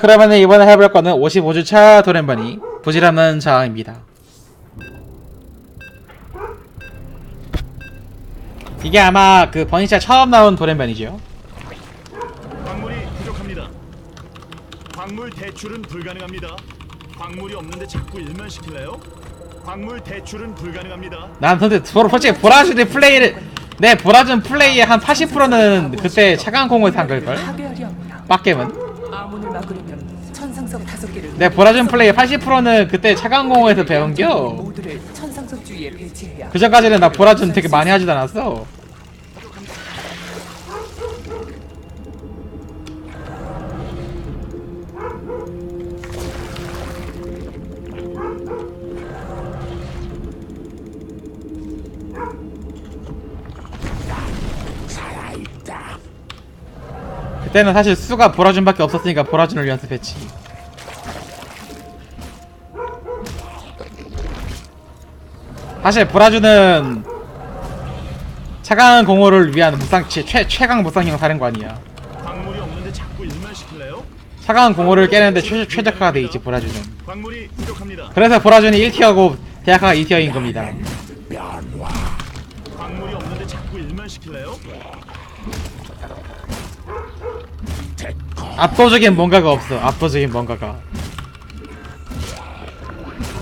그러면 이번에 해볼 거는 55주차 도련변이 부질없는 저항입니다. 이게 아마 그 버니차 처음 나온 도련변이죠. 광물이 부족합니다. 광물 대출은 불가능합니다. 광물이 없는데 자꾸 일만 시킬래요? 광물 대출은 불가능합니다. 난 근데 보- 솔직히 보라준의 플레이를 내 보라준 플레이의 한 80%는 그때 차가운 공을 산 걸걸? 파괴하리합니다. 빡겜은? 아문을 막으려면 천상석 다섯 개를 내 보라준 플레이 80%는 그때 차가운 공에서 배운겨. 모두를 천상석 주위에 배치해야 그 전까지는 나 보라준 되게 많이 하지도 않았어. 그때는 사실 수가 보라준밖에 없었으니까 보라준을 연습했지. 사실 보라준은 차가운 공호를 위한 무상 최, 최 최강 무쌍형 사령관이야. 광물이 없는데 자꾸 일만 시킬래요? 차가운 공호를 깨는데 최, 최적화가 돼 있지 보라준은. 광물이 부족합니다. 그래서 보라준이 1티어고 대학가가 2티어인 겁니다. 압도적인 뭔가가 없어. 압도적인 뭔가가.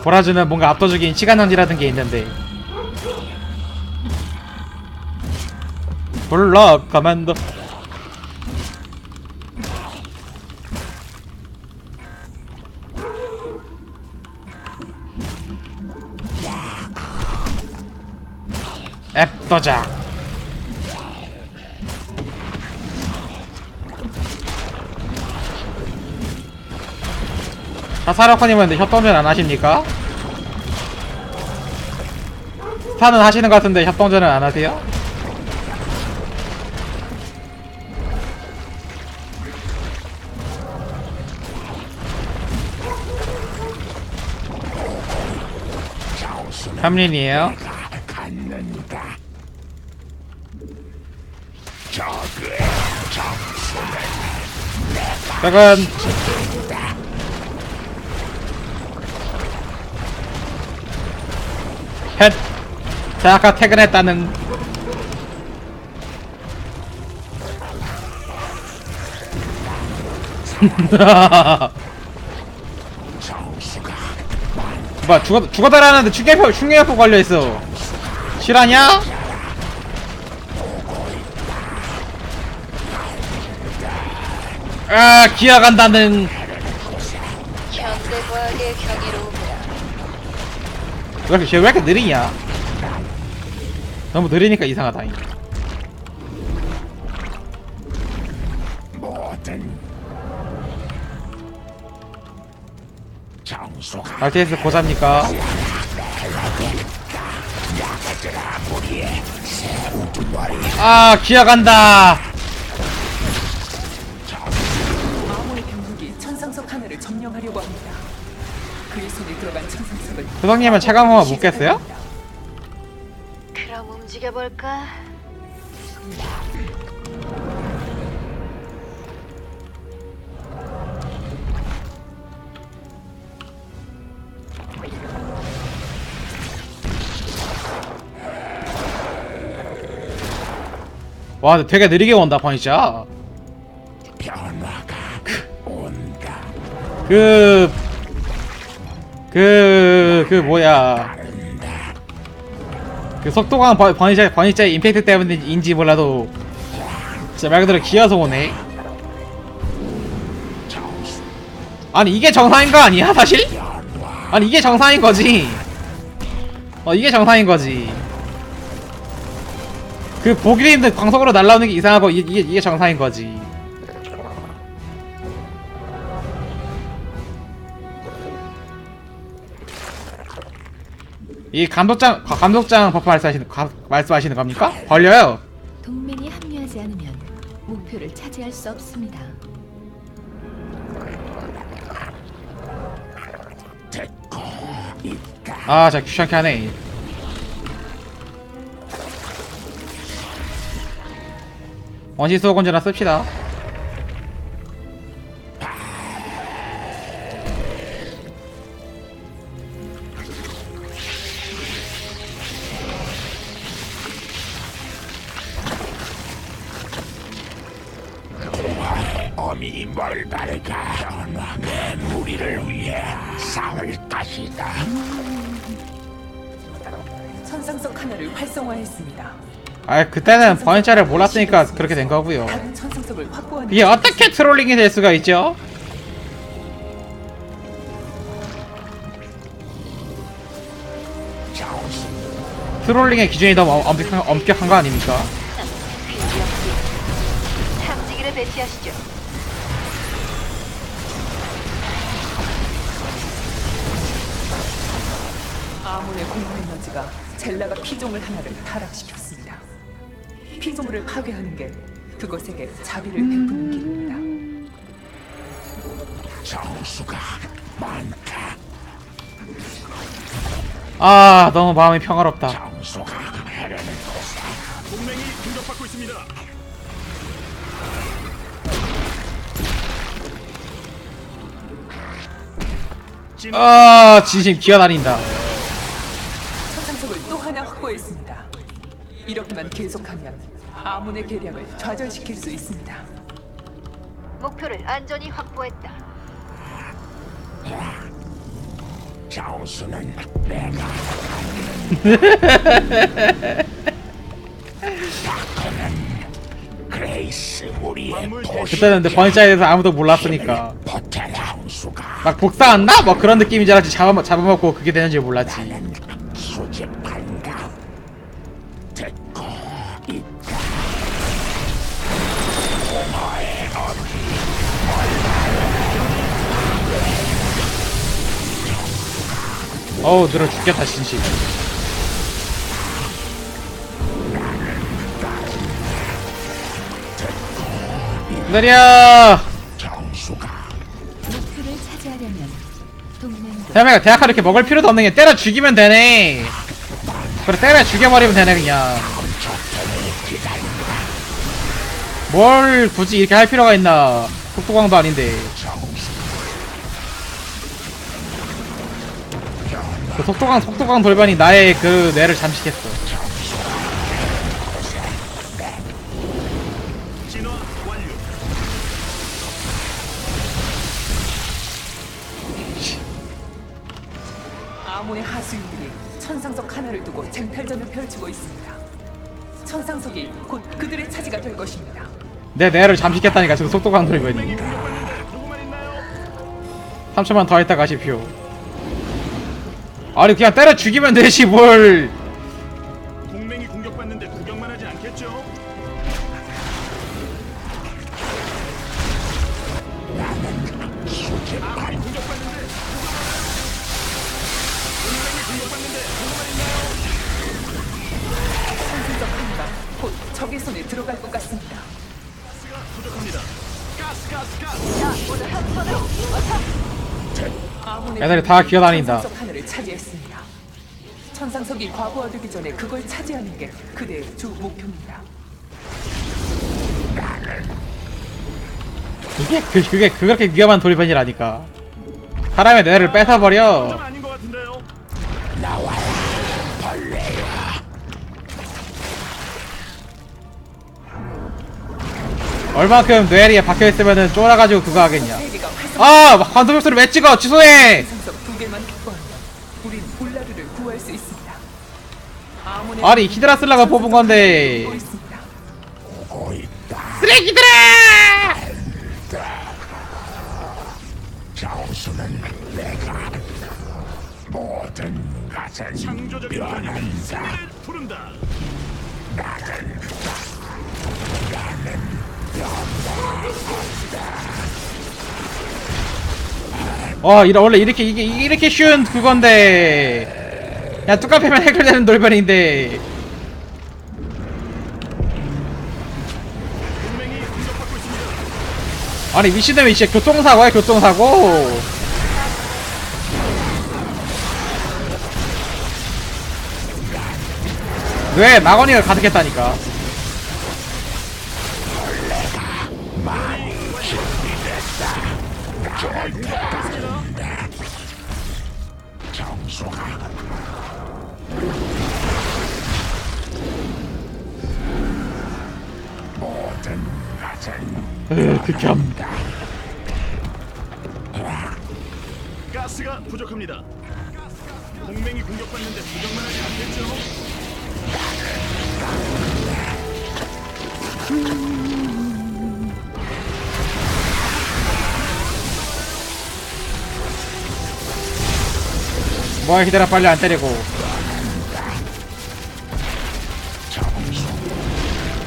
보라준은 뭔가 압도적인 시간 낭비라든 게 있는데. 불러 가만도. 앱도작. 사사로커님은 협동전 안 하십니까? 스타는 하시는 것 같은데 협동전은 안 하세요? 함린이에요. 저건 헷! 자, 아까 퇴근했다는 뭐 죽어 죽어달라는데 충격표 충격표 걸려 있어. 실화냐? 아 기어간다는 왜 이렇게 쟤왜 이렇게 느리냐? 너무 느리니까 이상하다. 이. RTS 고사입니까? 아 기어간다. 차가운 못 깼어요? 그럼 움직여볼까? 와 근데 되게 느리게 온다 버니짜. 그, 그, 그 뭐야. 그 버- 버니자, 버니자의 임팩트 때문인지 몰라도 진짜 말 그대로 기어서 오네. 아니 이게 정상인 거 아니야 사실? 아니 이게 정상인 거지. 어 이게 정상인 거지. 그 보기 힘든 광속으로 날라오는 게 이상하고 이게, 이게, 이게 정상인 거지. 이 감독장 가- 감독장 버프 말씀하시는 가- 말씀하시는 겁니까? 걸려요. 동맹이 합류하지 않으면 목표를 차지할 수 없습니다. 아, 자 귀찮게 하네. 원시 수호건전나 씁시다. 천상석 하나를 활성화했습니다. 아 그때는 번역자를 몰랐으니까 그렇게 된 거고요 다른 천상석을 확보하는 이게 어떻게 트롤링이 될 수가 있죠? 트롤링의 기준이 너무 엄- 엄격한, 엄격한 거 아닙니까? 탐지기를 배치하시죠. 아몬의 공허 에너지가 젤라가 피조물 하나를 타락시켰습니다. 피조물을 파괴하는 게 그것에게 자비를 베푸는 길입니다. 정수가 많다. 아 너무 마음이 평화롭다 정수가 것은 동맹이 공격받고 있습니다. 진아 진심 기어 다닌다 이렇게만 계속하면 아몬의 계략을 좌절시킬 수 있습니다. 목표를 안전히 확보했다. 정수는 내가 다크는 그레이스 우리의 도시 그때는 근데 번역자에 대해서 아무도 몰랐으니까 막 복사한다? 뭐 그런 느낌인 줄 알았지 잡아, 잡아먹고 그게 되는 줄 몰랐지 듣고 있다. 어우 늘어 죽겠다 느려 정수가 목표를 차지하려면 대매가 대학가 이렇게 먹을 필요도 없는 게 때려 죽이면 되네 그래 때려 죽여버리면 되네 그냥. 뭘 굳이 이렇게 할 필요가 있나. 속도광도 아닌데. 그 속도광 속도광 돌변이 나의 그 뇌를 잠식했어 천상석 하나를 두고 쟁탈전을 펼치고 있습니다. 천상석이 곧 그들의 차지가 될 것입니다. 내 뇌를 잠식했다니까 지금 공격받는데 누구만 있나요? 3초만 더 있다 가십시오 아니 그냥 때려 죽이면 되지 뭘 곧 적의 손에 들어갈 것 같습니다. 가스가 부족합니다. 가스 가스 가스. 모두 협선으로 아몬의 애들이 다 기어다닌다. 천상석 하나를 차지했습니다. 천상석이 과부하되기 전에 그걸 차지하는 게 그대의 주 목표입니다. 이게 그, 그게 그렇게 위험한 돌변이라니까 사람의 뇌를 좀 뺏어버려 아닌 얼만큼 뇌리에 박혀있으면은 쫄아가지고 그거 하겠냐 아! 관통 흡수를 왜 찍어! 취소해! 아니 히드라 쓰려고 뽑은 건데. 쓰레기들아! 창조적인 변한다. 승리를 부 와 이러 원래 이렇게 이게 이렇게 쉬운 그건데. 야 뚜까패면 해결되는 있습니다. 아니 미친놈이 진짜 교통사고야 교통사고. 왜 마거니가 가득했다니까 예, 극혐. 가스가 부족합니다. 동맹이 공격받는데 부정만 하지 않겠죠? 음. 뭐야 기다려 빨리 안 때리고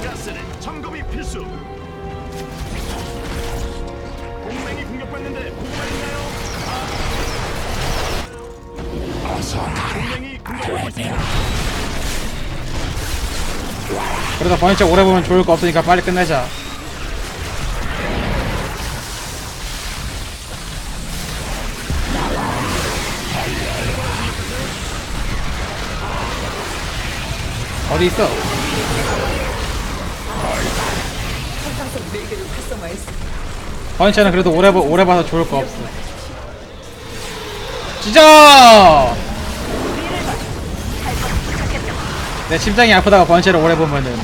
가스는 점검이 필수. 동맹이 공격받는데 보고만 있나요? 어서 가라. 동맹이 공격받고 있습니다. 그래도 번쩍 오래 보면 좋을 거 없으니까 빨리 끝내자 어디 있어? 천상석 4개를 활성화했습니다. 번째는 그래도 오래, 보- 오래 봐서 좋을 거 없어 찢어! 내 심장이 아프다가 번째를 오래 보면은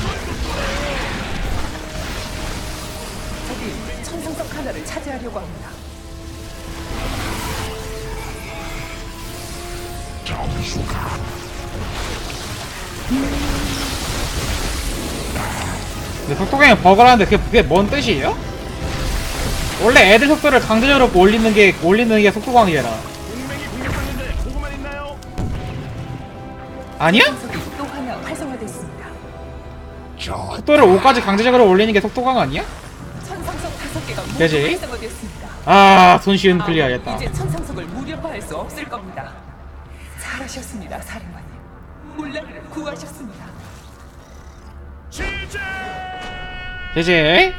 천상석 하나를 차지하려고 합니다. 근데 속도경이 버그라는데 그게, 그게 뭔 뜻이에요? 원래 애들 속도를 강제적으로 올리는 게 올리는 게 속도광이라 동맹이 공격받는데 보고만 있나요? 아니야? 천상석이 또 하나 활성화됐습니다. 저 속도를 5까지 강제적으로 올리는 게 속도광 아니야? 천상석 5개가 모두 되지? 활성화됐습니다. 아 손쉬운 아마 클리어겠다 이제 천상석을 무력화할 수 없을 겁니다. 잘하셨습니다, 사령관님. 물량을 구하셨습니다. 시작! 제제